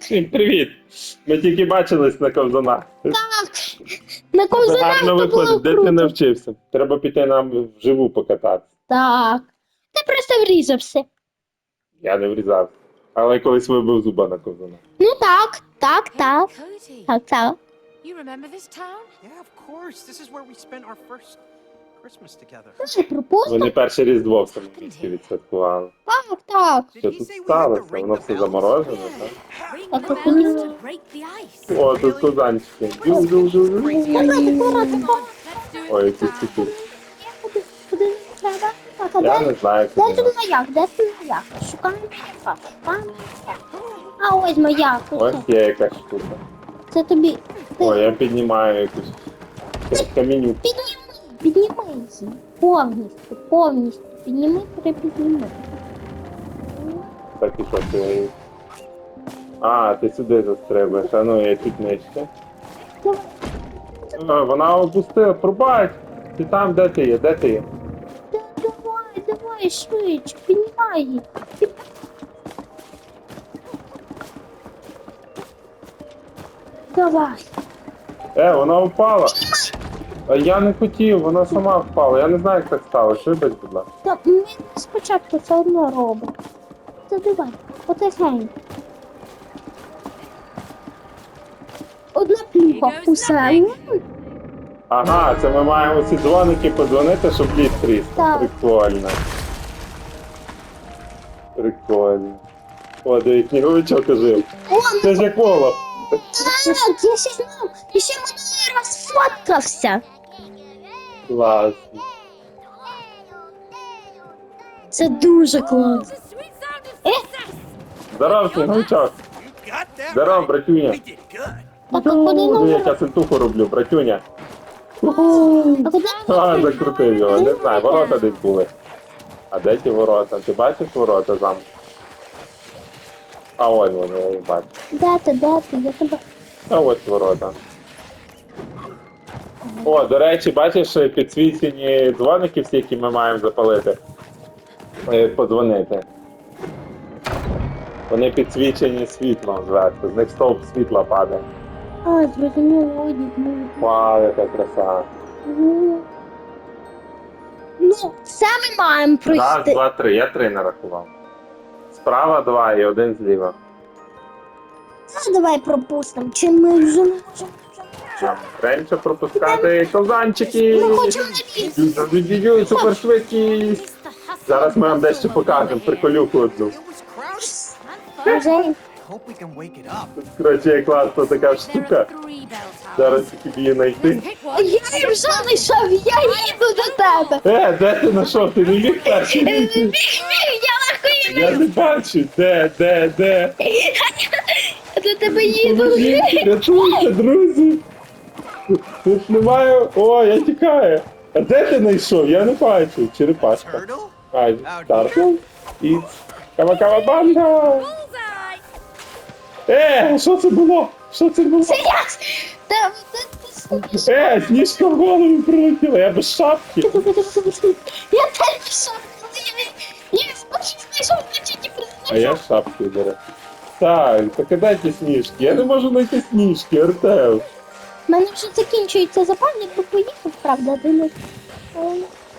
Всім привіт! Ми тільки бачились на ковзанах. Так. На ковзанах Гарно то було виходить, де ти круто. навчився? Треба піти нам вживу покататися. Так. Ти просто врізався. Я не врізав. Але колись вибив зуба на ковзанах. Ну так, так, так. Cody, Так, так. you remember this town? Yeah, of course. This is where we spent our first. Слушай, пропустимо. Вони перше різдво в цьому відсвяткували. Так, так. Що тут сталося? Воно все заморожено, так? Ну. break the ice. О, тут. Давайте, it Ой, this тут Куди, куди треба? Так, а Я де? не знаю, Де куди. тут маяк? Де тут маяк? Шукаємо маяка, шукаємо маяка. А ось маяк. Ось Оце. є якась штука. Це тобі. Ти Ой, я піднімаю якусь каміню. Підніми, піднімайся. Повністю, повністю. Підніми, перепідніми. Так і що ти. А, ти сюди застрибаєш. А ну я чуть нижче. А, Вона опустила, пробач. Ти там, де ти є? Де ти є? Да, давай, давай, швидше, піднімай її. Давай. Е, вона впала. А я не хотів, вона сама впала. Я не знаю, як так сталося. Вибач, будь ласка. Та ми спочатку все одно робимо. Та давай, потихеньку. Одна плюха, усе. Ага, це ми маємо ці дзвоники подзвонити, щоб ліс тріс. Так. Прикольно. Прикольно. О, де сніговичок ожив. О, Це ж як Вова. так, я ще знав. І ще минулий раз сфоткався. Клас. Це дуже класно. success. Здоров, that? Здоров, братюня. Так, а куди Ну, нам? як я сентуху роблю, братюня. А куди? А, закрутив його, не знаю, ворота десь були. А де ті ворота? Ти бачиш ворота там? А ось вони, я їх бачу. Де ти, де ти? Я тебе. А ось ворота. О, до речі, бачиш підсвічені дзвоники всі, які ми маємо запалити. Е, Подзвонити. Вони підсвічені світлом зверху, з них стовп світла падає. А, зрозуміло, одяг мій. Вау, яка краса. Ну, Ну, це ми маємо Раз, пройти. два, три. Я три нарахував. Справа два і один зліва. Ну, давай пропустимо. Чи ми вже не можемо? Нам пропускати ковзанчики. The hustle Зараз ми вам дещо покажемо, приколюку одну. Коротше, є класна така штука. Зараз тільки її знайти. Я вже знайшов, я їду до тебе. Е, де ти знайшов? Ти не міг перший? Біг, біг, я легко їду. Я не бачу. Де, де, де? Я до тебе їду. Рятуйте, друзі. Тут немає. О, я тікаю. А де ти знайшов? Я не бачу. Черепашка. Turtle? А, Таркл? І Кавакавабанга. Bullseye. Е, що це було? Що це було? Я. Е, сніжка в голову прилетіла, я без шапки. Я теж пішов. Я спершу знайшов значить А я шапки беру. Так, покидайте сніжки. Я не можу знайти сніжки, Артем. У мене вже закінчується запальник, бо поїхав, правда. Ем,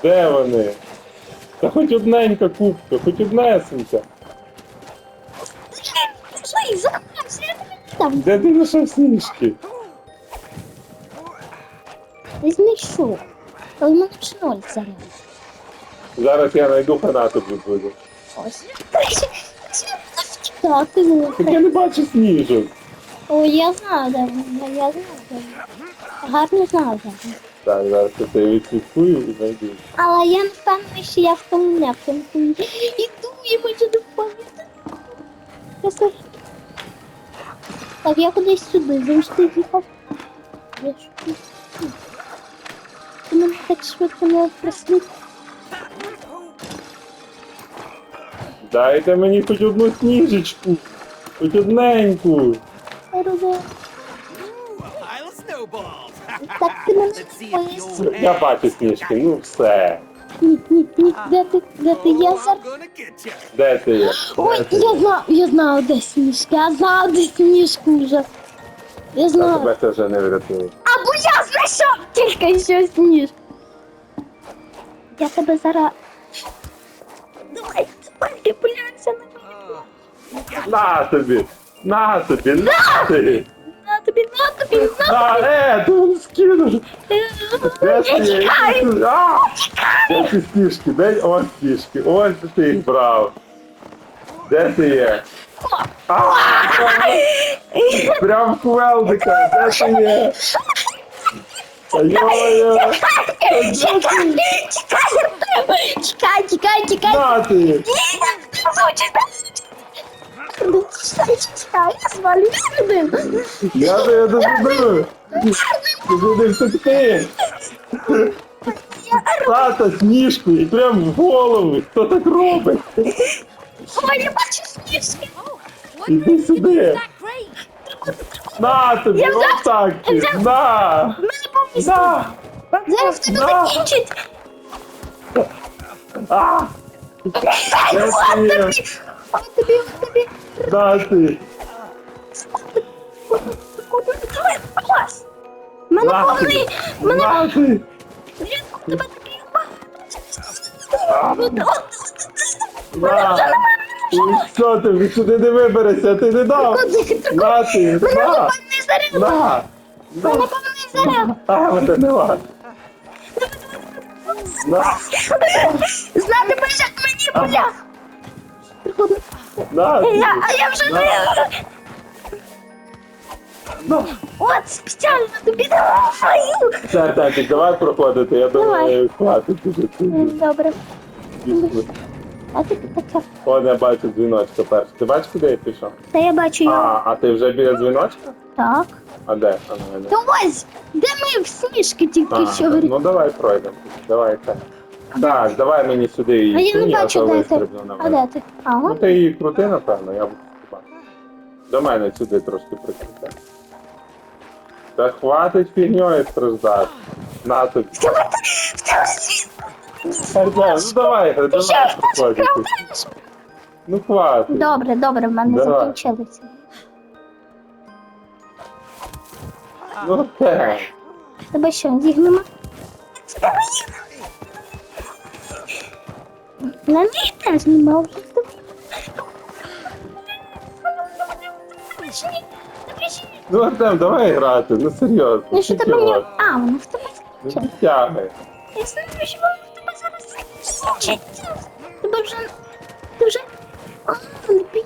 Де вони? Та хоч одненька кубка, хоч однесенька. Пішли, заховався, я тебе не дам. Де ти знайшов сніжки? Не знайшов. Але в мене вже ноль зараз. Зараз я знайду тобі буду. Ось. Так я не бачу сніжок. О, я знаю, де вони, я знаю, де вони. Гарно знаю, де вони. Так, зараз я тебе відслідкую і знайду. Але я не впевнена, що я в напрямку. Іду, я можу допомогти. Просто... Так, я кудись сюди завжди їхав. Я тут. Ти мене так швидко не прослід. Дайте мені хоч одну сніжечку. Хоч одненьку. Робив. Так ти мене old Я бачу сніжки, ну все. Ні, ні, ні, де ти, де ти Oh, зараз? Де ти є? Ой, я знав, я знав, де сніжка, я знав, де сніжку вже. Я Я знав. тебе це вже не врятую. Або я знайшов тільки що сніж. Я тебе зараз. Давай, давай, ти пуляйся на мене. На тобі! На тобі! На тобі! На тобі, на тобі, на На, е, ти скинув! Чекай. А! Де ці стіжки? Де? Ось стіжки. Ось ти їх брав. Де ти є? А! Прям квелдика, де ти є? Йо-йо! Чекай, чекай, чекай, чекай, чекай. На ти! Ні, не Чекай, чекай, я звалю сюди. Я тебе додаю! Ти туди втекти! Тата сніжку і прям в голову! Хто так робить? Ой, я бачу сніжки. Wonder Іди if you сюди! use that crate. На тобі! Я взяв- Отак! ти, я взяв- На! В мене повністю. На! Зараз в тебе На! закінчить. А! Де ти є? От тобі, от тобі. На ти! Давай, клас. Мене повний, мене На ти! Блін, у тебе такий багато. На! І що ти? Сюди не виберешся, ти не дав! Мене На! повний заряд. На! Мене повний заряд. А, мене нема! На! Знати більше мені бля. На! Я, а я вже не... На! От, спеціально тобі давай. Так, так, давай проходити, я думаю, хватить уже. Добре. А ти. О, я бачу дзвіночка перший. Ти бачиш, куди я пішов? Та я бачу його. А, а ти вже біля дзвіночка? Так. А де? А, ну, я не- Та ось, де ми в сніжки тільки А, що ну давай пройдемо. Давай так. Так, давай мені сюди її. А я не бачу, де ти. А де ти? А, Ну от. ти її крути, напевно, я буду бачити. До мене сюди трошки прикрути. Та хватить фігньою страждати. На тобі. Артем, ну давай, Ти давай що, Ну хватить. Добре, добре, в мене Давай. закінчилися. Ну так. Тебе що, зігнемо? На неї теж нема вже. Ну Артем, давай грати, ну серйозно. Ну що ти чого? не... А, воно в тебе Ну, закінчилось. тягай. Я знаю, що воно в тебе зараз закінчиться. Тебе вже... Ти вже... А, не бій.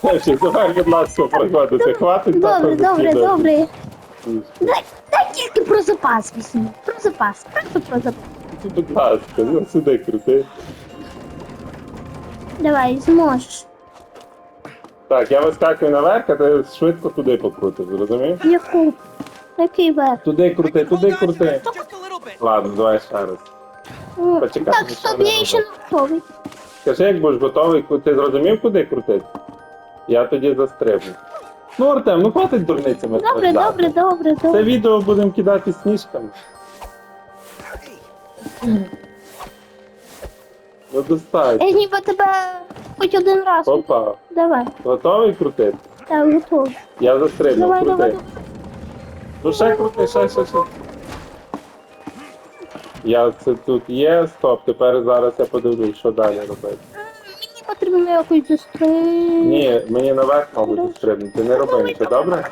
Значить, давай, будь ласка, проходити. Хватить Добре, добре, добре. Дай, дай тільки про запас візьму. Про запас, просто про запас. Будь ласка, ну сюди крути. Давай, зможеш. Так, я вискакую наверх, а ти швидко туди покрутиш, зрозумів? Яку? Який верх? Туди крути, туди крути. Ладно, давай ще раз. М, Почекай, Так, ще стоп, не я ще не готовий. Скажи, як будеш готовий, ти зрозумів, куди крутити? Я тоді застрибну. Ну, Артем, ну хватить дурницями. Добре, страждати. добре, добре, Це добре. відео будемо кидати сніжками. Ну достатньо. Я ніби тебе хоч один раз. Опа. Давай, Готовий крутити? так, готовий. Я застрибну, Давай, крути. давай. Ну ще крути, ще, ще, ще. Я це тут є, стоп, тепер зараз я подивлюсь, що далі робити. Мені потрібно якось застрелити. Ні, мені наверх, мабуть, стрибнути. Не роби нічого, добре?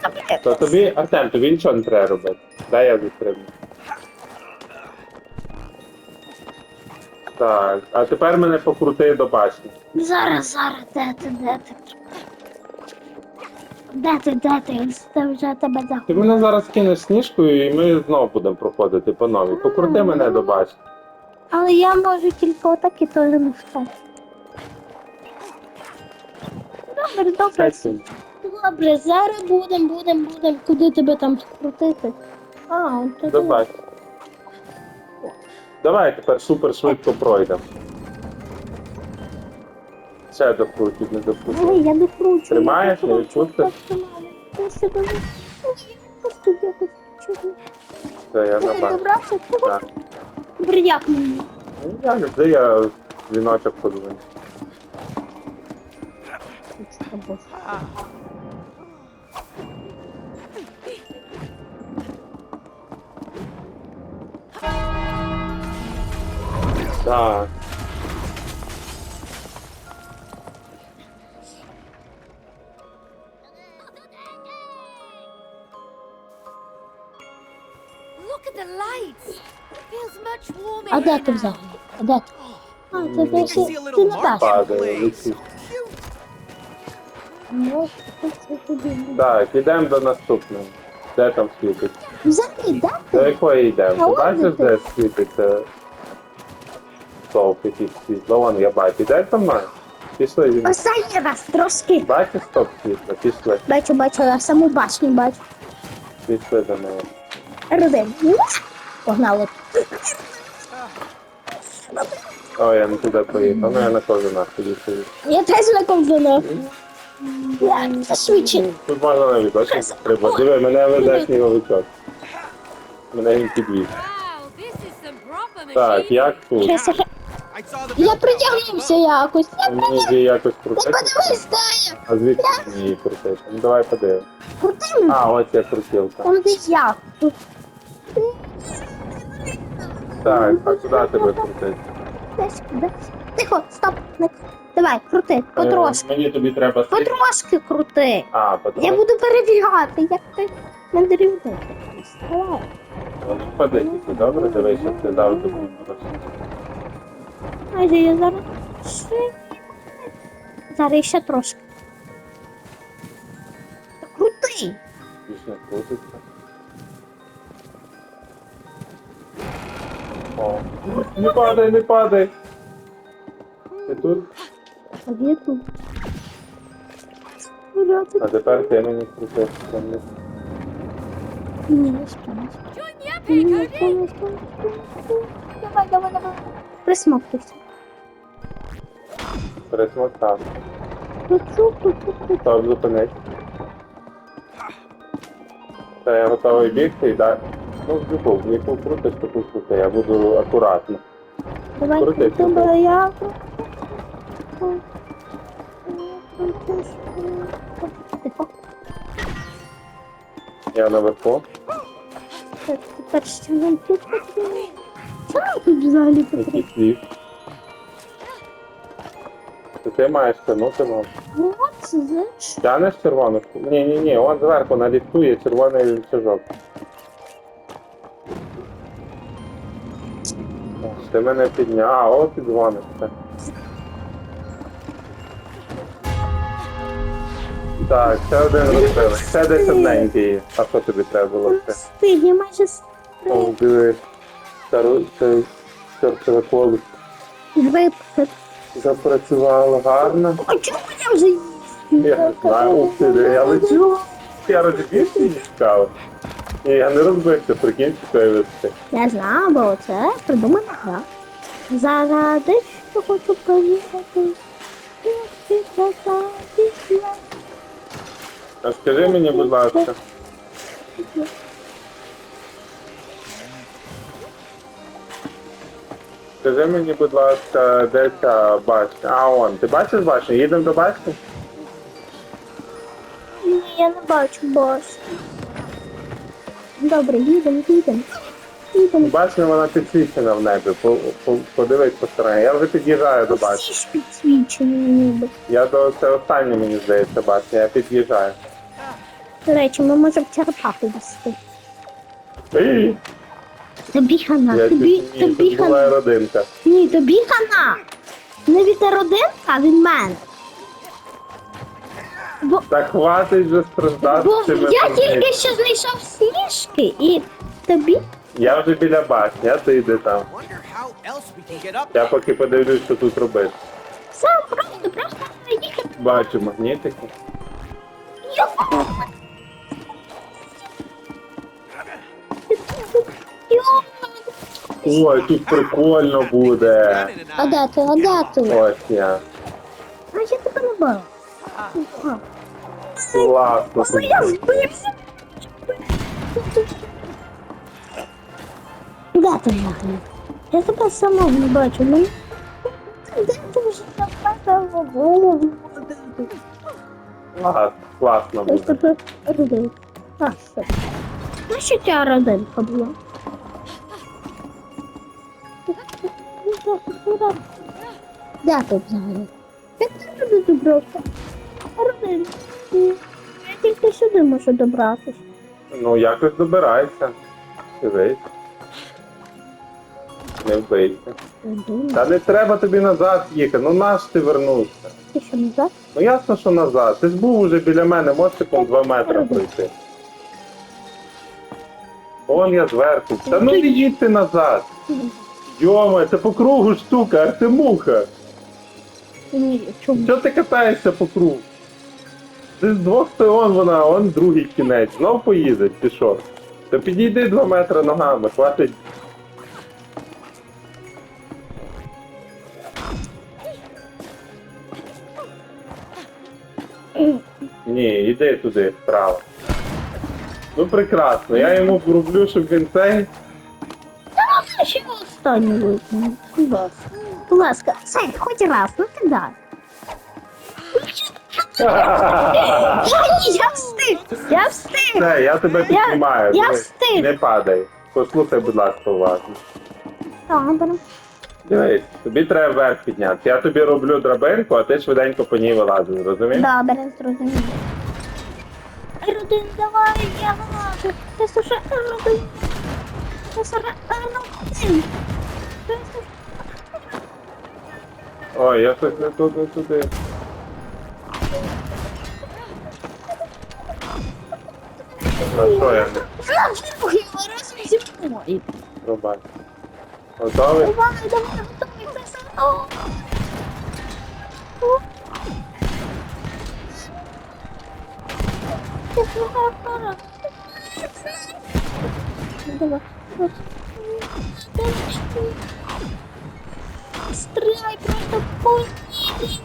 То тобі, Артем, тобі нічого не треба робити. Дай я застрибну. Так, а тепер мене покрути до башні. Зараз, зараз, де ти, де ти? Де ти, де ти? Це вже тебе Ти мене зараз кинеш сніжкою і ми знову будемо проходити по новій. Покрути мене до башні. Але я можу тільки отак і теж не встати. Добре, добре. Добре, зараз будем, будем, будем. Куди тебе там скрутити? А, туди. Давай. Давай тепер супер швидко пройдемо. Ще докрутить, не Ой, докрутить. я не кручу. Тримаєш, не відчути? Я себе не... Я просто якось чую. Це я Ти на добрався? Так. Добре, мені? Ну, Я люблю, я дзвіночок подзвоню. Так. А де ти взагалі? А де ти? А, це ти на mark дах. in Падає. Ну, це тобі. Так, ідемо до наступного. Де там світить? Взагалі, де До ти? якої йдемо? Ти бачиш, де світиться стовп якийсь світло? Вон я бачу. Іде за мною? Пішли. Зі мною. Останній раз трошки. Бачиш стоп світло? Пішли. Бачу, бачу, я саму башню бачу. Пішли до неї. Родин. Погнали. О, я не туди поїхав. Ну я на кожу тоді сидів. Я теж на ковзанах. Я засвідчений. Тут можна на відосі треба. Диви, мене веде сніговичок. Мене він підвіз. Wow, this is some proper Так, як тут? Щас я- Я притягнувся якось. Я Мені вже якось Ти крутити. подивись, де. А звідки мені її крутити? Ну давай подивимось. Крути А, ось я крутілка. Там де я. Тут Так, а куди тебе крутити? десь, десь. Тихо, стоп. Не- Давай, крути, потрошки. Е, Мені тобі треба світ. Потрошки крути. А, Я потрошки. буду перевіряти, як ти мандрівник. Давай. Ну, тільки, добре? Дивись, щоб ти завжди був. Майже я зараз. ще- Зараз ще трошки. Та Крути. Більш не крутиться. О. Не падай, не падай. Ти тут? А я тут. А тепер ти мені крутиш. Ні, не the Ні, не спинись. Давай, давай, давай. Присмоктуйся. Кручу, кручу. Стоп, зупинись. Та я готовий бігти і далі. Ну, в яку, в яку крутиш, таку крути. Я буду акуратно. Давай, Крути, бо я Тихо. Я наверху. Так, тепер що нам тут потрібно? Нам тут взагалі. Це ти маєш тянути вам. Ну, от це знаєш. Тянеш червону? Ні, ні, ні, он зверху на ліфту є червоний. О, Ти мене підняв, а, о, підзвонився. Так, ще один розбили. Ще десь одненький. А що тобі треба було? Встиг, я майже О, дивись. Стару- колесо. Випхати. Запрацювало гарно. А чому я вже Я не знаю, ух ти, де я лечу. Я розбився і чекав. Ні, я не розбився, прикинь, такої висоти. Я знаю, бо це придумана гра. Заради що хочу поїхати. А скажи мені, будь ласка, скажи мені, будь ласка, де ця башня? А, он, ти бачиш башню? Їдемо до башні? Ні, я не бачу башню. Добре, їдемо, їдемо. Їдемо. Башня, вона підсвічена в небі. По- по- Подивись по стороні. Я вже під'їжджаю до башні. Всі ж підсвічені ніби. Я до це останнє, мені здається, башня, я під'їжджаю. До речі, ми можемо черепаху вести. Ей, Тобі хана, Я тобі, чуть ні, тобі тут була хана. родинка. Ні, тобі хана. Не від родинка, а від мене. Бо, Так хватить вже страждати. бо цими я проблемами. тільки що знайшов сніжки і тобі. Я вже біля башні, а ти йди там. Wonder how else we can get up. Я поки подивлюсь, що тут робити. Все просто, просто їхати. Бачу магнітики. Ой, тут прикольно буде. Shannon and А I. де ти, а де ти? Ось я. А я тебе не бачу. Класно. Ой, я збився. Де ти нахрен? Я тебе сама не бачу. Ну, де ти вже запасала голову? Ага, класно Я буде. тебе родив. А, все. Ну, що ця родинка була? Де ти взагалі? Як ти туди добрався? Родин. Я тільки сюди можу добратися. Ну, якось добирайся. Дивись. Не вбийся. Та не треба тобі назад їхати, ну наш ти вернувся. Ти що назад? Ну ясно, що назад. Ти ж був уже біля мене, мостиком 2 метри пройти. Вон я зверху. Та ну не їдь ти назад. Йома, це по кругу штука, Артемуха. Ні, чому? Чого ти катаєшся по кругу? Ти з двох сторон вона, а он другий кінець. Знов поїде, чи що? Та підійди 2 метри ногами, хватить. Ні, іди туди, вправо. Ну прекрасно, я йому роблю, щоб він цей. А ще викину. Будь ласка. Будь ласка, Сань, хоч раз, ну ти дай. Ні, я встиг! Я встиг! Все, я тебе піднімаю. я Дивись, встиг. Не падай. Послухай, будь ласка, уважно. Добре. Дивись, тобі треба вверх підняти. Я тобі роблю драбинку, а ти швиденько по ній вилазиш, розумієш? Добре, зрозуміло. Родин, давай, я вилажу. Ти слушай, родин. Ти слушай, родин. Ти слушай. Ой, я щось не туди, не туди. А що я не Знав, що погибла разом зі мною. рубаю? Готовий? Давай, давай, готовий, це все одно. Ти слухай, пора. Давай. Стріляй просто по ній.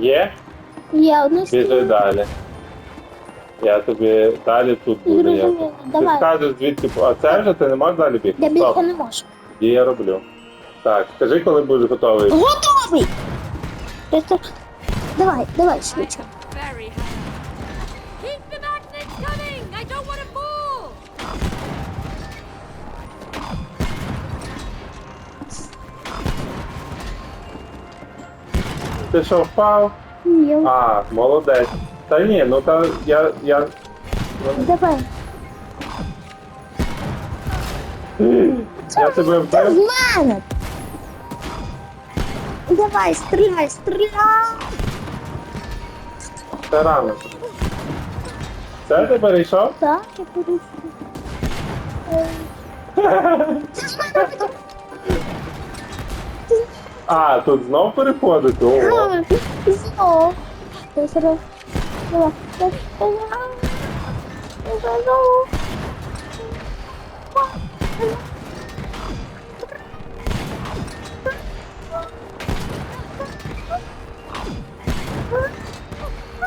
Є? Я одну Біжи далі. Я тобі далі тут буду. Я... Ти скажеш звідси, а це вже ти не можеш далі бігти? Я Стоп. не можу. Тоді я роблю. Так, скажи, коли будеш готовий. Готовий! Давай, давай, швидше. Ти що, впав? Ні, А, молодець. Та ні, ну та я. я... давай. Я тебе Це в мене. Давай, стріляй, стріляй. Це рано. Це ти перейшов? Так, я порушую. Це ж мене потім. А, тут знов переходити. Ого. А, Знов. Це зараз. Давай, давай, давай. Давай, давай.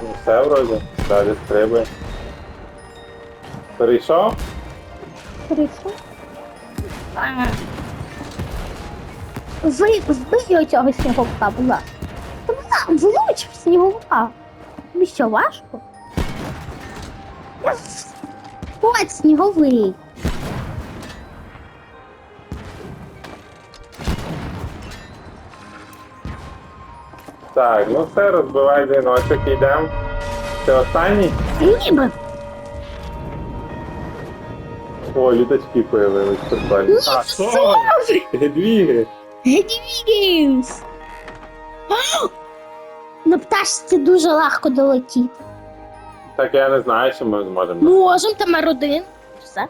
Ну, Все вроді. Далі стрибай. Перейшов? Прийшов. Ви збий оцього сніговка, будь ласка. Та вона влучив сніговка. Тобі що, важко? Ось сніговий. Так, ну все, розбивай дзвіночок йдемо. Це останній? Ніби. О, літачки появились, прикольно. А, що? Гедвіги. Гедвігіус. На пташці дуже легко долетіти. Так я не знаю, чи ми зможемо. Можем, там R1. Все.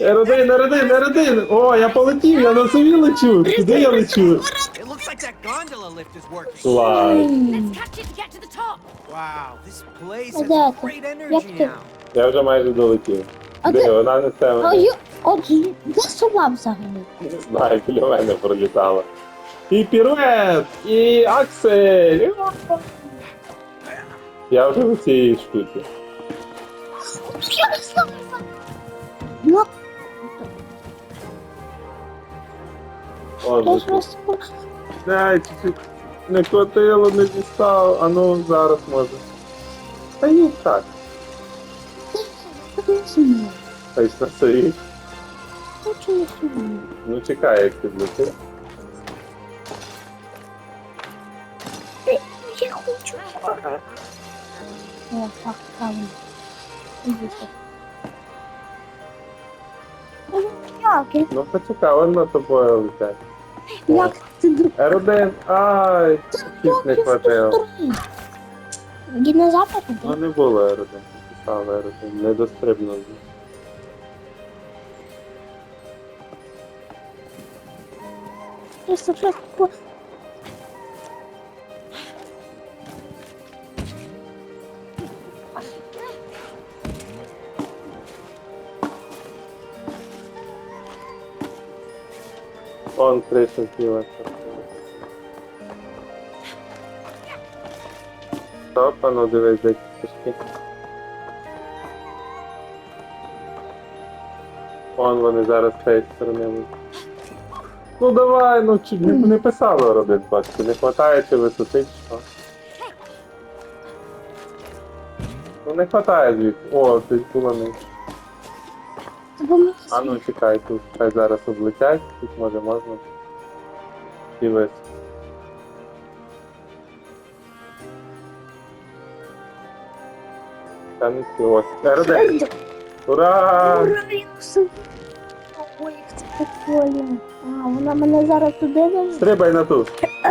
Родин, родин, родин! О, я полетів, я на собі лечу. Куди я лечу? It looks like that gondola lift is working. Клас. Let's catch it to get to the top! Wow, this place has де great Як energy ти? now. Я вже майже долетів. А Диви, ти... вона несе А я... От я сама взагалі. Не знаю, біля мене пролітала. І пірует, і аксель. Ура! Я вже в цій штуці. Я не чуть-чуть ну, не хватило, не дістав, а ну зараз може. Та ні, так розумію. Хай ж на. Хочу не сумію. Ну чекай, як підлетить. Я хочу. О, так, правильно. Ідіть. Ну, Як? Ну почекай, он на тобою летять. Як ти друг? Р1, ай, чуть не хватило. Динозавр? Ну не було Р1, Р1, не дострибнув. Просто просто по- Он зліва. Стоп, а ну дивись, де ті Вон вони зараз з цієї сторони. Ну давай, ну чи не, не писало робити, бачите, не хватає чи висоти, чи що. Ну не хватає звідси. О, десь було не. А ну чекай, тут хай зараз облетять, тут може можна. І вис. Та не всі ось. РД! Ура! Ура, я прикольно. А, вона мене зараз туди везе. Стрибай на ту.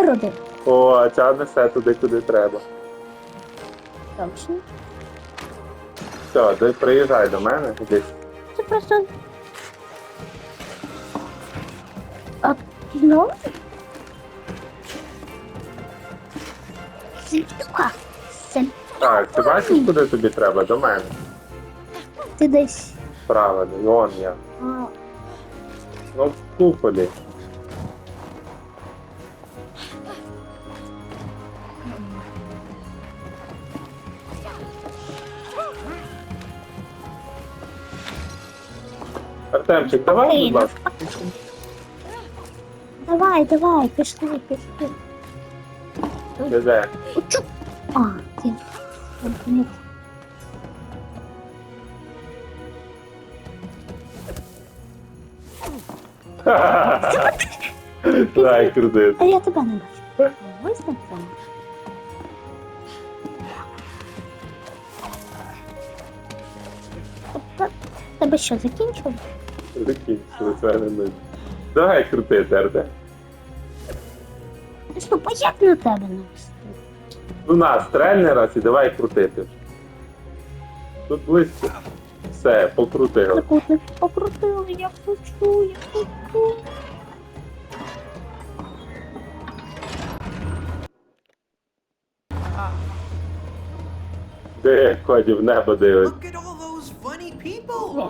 Роди. О, а ця несе туди, куди треба. Точно. Все, ти приїжджай до мене. Десь. Це просто... А? Сільтука. Сельтука. Так, ти бачиш, куди тобі треба? До мене. Ти десь. Правильно, і он я. А, Ну, в куполі. Артемчик, давай, будь ласка. Давай, давай, пішли, пішли. Де де? Учу. А, ти. Нет. Дай кредит. А я тебе не бачу. Ось на це. Та- Тебе що, закінчили? Закінчили це не ми. Давай крутити, Арде. Стоп, а як на тебе навести? Ну на, стрельний раз і давай крутити. Тут близько. Все, покрутили. Покрутили, я хочу, я хочу. Де коді в небо дивиться.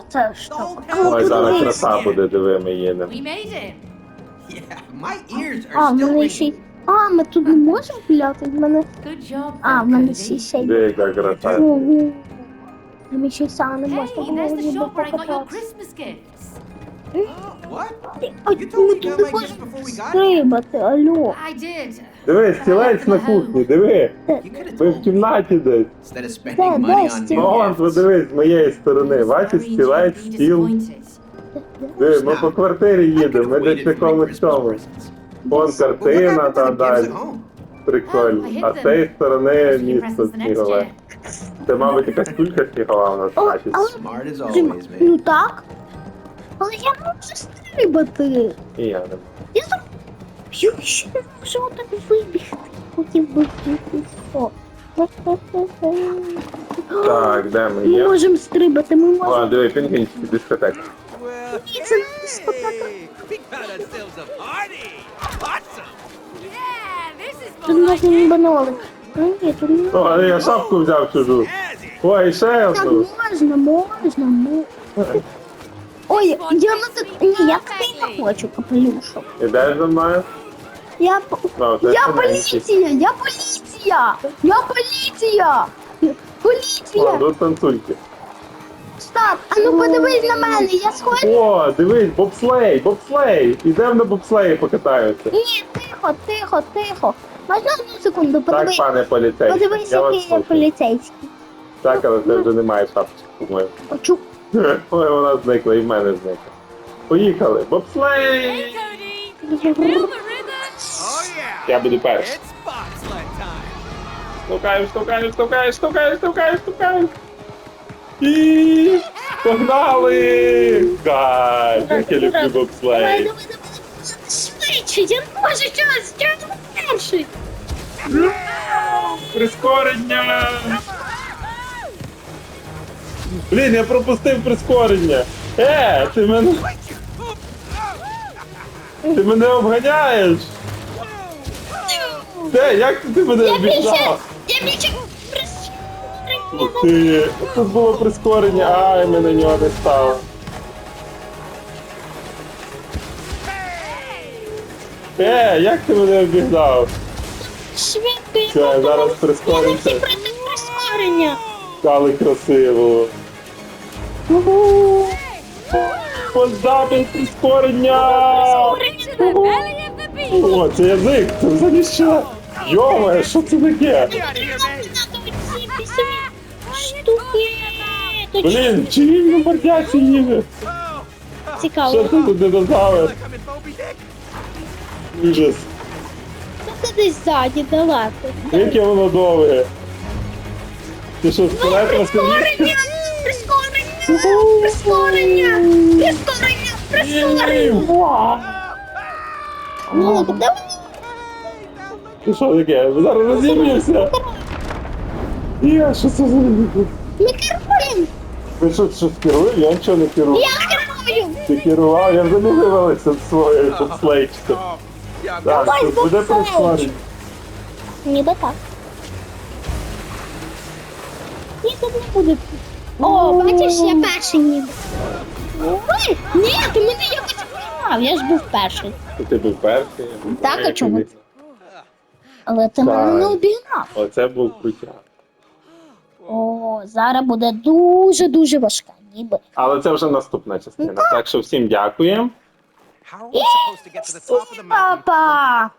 Це ж Ой, зараз краса буде, диви, ми їдемо. We made it. Yeah, my ears А, в still мене ще й... А, ми тут не можемо гуляти? В мене... Good job. А, в мене Cody. ще ще й... Де яка краса. Ого. Не where I got покататися. Christmas gifts. А You told me ми you got туди my gifts можемо before we got here. стрибати, алло. Диви, стілець на кухні, диви. Ми в кімнаті десь. Ну, подивись, з моєї сторони. Бачиш, стілець, стіл. Диви, ми по квартирі їдемо, ми десь в якомусь цьому. Вон картина та далі. Прикольно. А з цієї сторони місто снігове. Це, мабуть, якась кулька снігова у нас О, бачить. але- Smart as Дима, always, Ну man. так. Але я можу стрибати. І я не. Я за... Я ще не можу так вибігти. Хотів би бігти. О. Так, де ми Ми є? можемо стрибати, ми О, можемо. диви, пінгвінчики, дискотека. Well, It's a discotheque. hey, we got ourselves a party. Awesome. Тут можна ніби нолик. Ні, тут не О, а я шапку взяв чужу. Ой, ще Так, одну. можна, можна, можна. Ой, я на так... Ні, я такий не хочу капелюшок. Ідеш за мною? Я... по- Ну, це Я тоненький. поліція! Я поліція! Я поліція! Поліція! тут танцульки. Стоп! А ну подивись на мене, я схожу. О, дивись, бобслей, бобслей. Ідемо на бобслеї покатаються. Ні, тихо, тихо, тихо. Можна одну секунду, Так, пане поліцейський. Подивись, я вас який я слухаю. поліцейський. Так, але це вже немає шапочки, по-моєму. Почув. Ой, вона зникла і в мене зникла. Поїхали. Бобслей! Cody! Oh yeah! Я буду перший. It's bobsled time. Штукаю, штукаю, штукаю, штукаю, штукаю, штукаю. І погнали! Гай, як я люблю бобслей. давай, давай. Швидше, я не можу час, не перший. Прискорення! Блін, я пропустив прискорення. Е, ти мене. Ти мене обганяєш! Де, як ти мене Я більше, обігнав? я більше Ти, тут було прискорення, ай, ми на нього не стало. Е, як ти мене обігнав? швидко, я Все, зараз прискоримося. проти прискорення. Але красиво. Прискорення! Of the beast! О, це язик, це взагалі що? Йоме, що це таке? Штуки. Блін, чиї на мордяці їде? Що Цікаво. це за динозавр? Like Ужас. Це десь ззаді, далеко. Яке воно довге. Ти що, скелет розкажи? Прискорення! Прискорення! Прискорення! Прискорення! Прискорення! Ну, де вони? Ти що таке? Ви зараз розіб'єшся? Я, що це за... Ми керуємо! Ви що, що керує? Я нічого не керую. Я керую! Ти керував, я вже не вивалився з своєю бобслейчиком. I'm Так, Давай, тут буде. Ніби так. Ні, тут не буде. О, бачиш, я перший ніби. Ой, ні, ти мене якось обігнав, я ж був перший. Ти був перший. я був Так, а чому? Але ти мене не обігнав. Оце був крутяк. О, зараз буде дуже-дуже важка, ніби. Але це вже наступна частина. Так що всім дякуємо. How are we supposed to get to the top of the mountain? Papa.